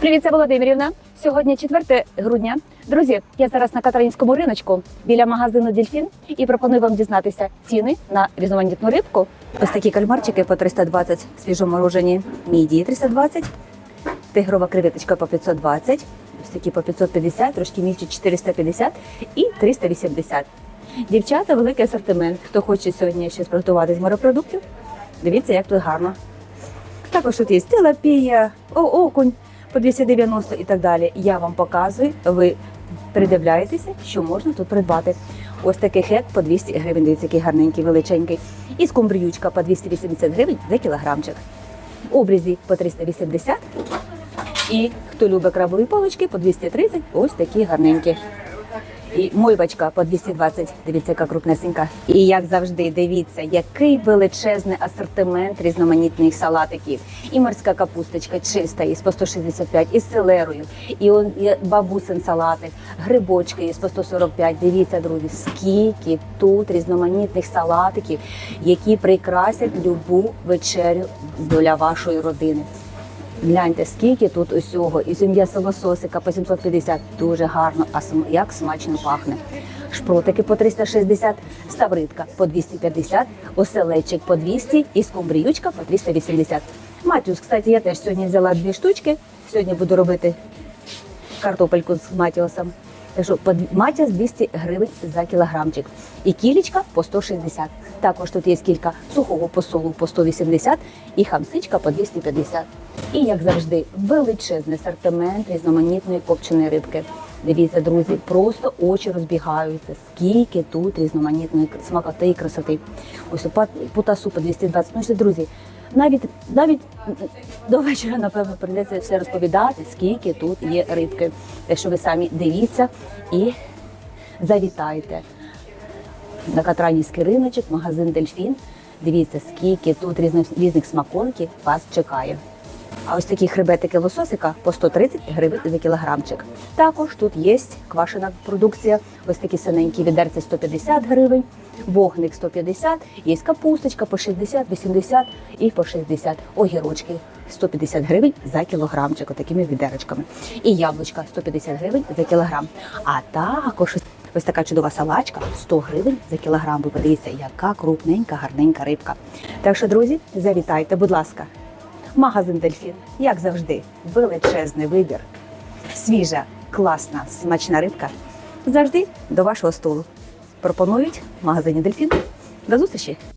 Привіт, це Володимирівна. Сьогодні 4 грудня. Друзі, я зараз на Катеринському риночку біля магазину Дельфін і пропоную вам дізнатися ціни на різноманітну рибку. Ось такі кальмарчики по 320 свіжоморожені, мідії 320, тигрова креветочка по 520, ось такі по 550, трошки мільчі 450 і 380. Дівчата, великий асортимент. Хто хоче сьогодні щось приготувати з морепродуктів, дивіться, як тут гарно. Також тут є тилапія, о, окунь по 290 і так далі. Я вам показую, ви придивляєтеся, що можна тут придбати. Ось такий хек по 200 гривень, дивіться, який гарненький, величенький. І скумбріючка по 280 гривень за кілограмчик. Обрізі по 380. І хто любить крабові палички, по 230, ось такі гарненькі. І мойвочка по 220, дивіться, яка крупнесенька. І як завжди, дивіться, який величезний асортимент різноманітних салатиків. І морська капусточка чиста, із по 165, із селерою, і бабусин салатик, грибочки із по 145. Дивіться, друзі, скільки тут різноманітних салатиків, які прикрасять любу вечерю для вашої родини. Гляньте, скільки тут усього. І м'ясо лососика по 750. Дуже гарно, а як смачно пахне. Шпротики по 360, ставритка по 250, оселечик по 200 і скумбріючка по 380. Матюс, кстати, я теж сьогодні взяла дві штучки. Сьогодні буду робити картопельку з матіосом. Що дві- матіос 200 гривень за кілограмчик. І кілечка по 160. Також тут є кілька сухого посолу по 180 і хамсичка по 250. І, як завжди, величезний асортимент різноманітної копченої рибки. Дивіться, друзі, просто очі розбігаються. Скільки тут різноманітної смакоти і красоти. Ось опа- путасу по 220. Ну що, друзі, навіть навіть до вечора, напевно, прийдеться все розповідати, скільки тут є рибки. Так що ви самі дивіться і завітайте на Катранівський риночок, магазин Дельфін. Дивіться, скільки тут різних, різних смаконків вас чекає. А ось такі хребетики лососика по 130 гривень за кілограмчик. Також тут є квашена продукція. Ось такі синенькі відерці 150 гривень, вогник 150, є капусточка по 60, 80 і по 60. Огірочки 150 гривень за кілограмчик, отакими відерочками. І яблучка 150 гривень за кілограм. А також ось така чудова салачка 100 гривень за кілограм. Ви подивіться, яка крупненька, гарненька рибка. Так що, друзі, завітайте, будь ласка. Магазин Дельфін, як завжди, величезний вибір. Свіжа, класна, смачна рибка. Завжди до вашого столу. Пропонують в магазині Дельфін. До зустрічі!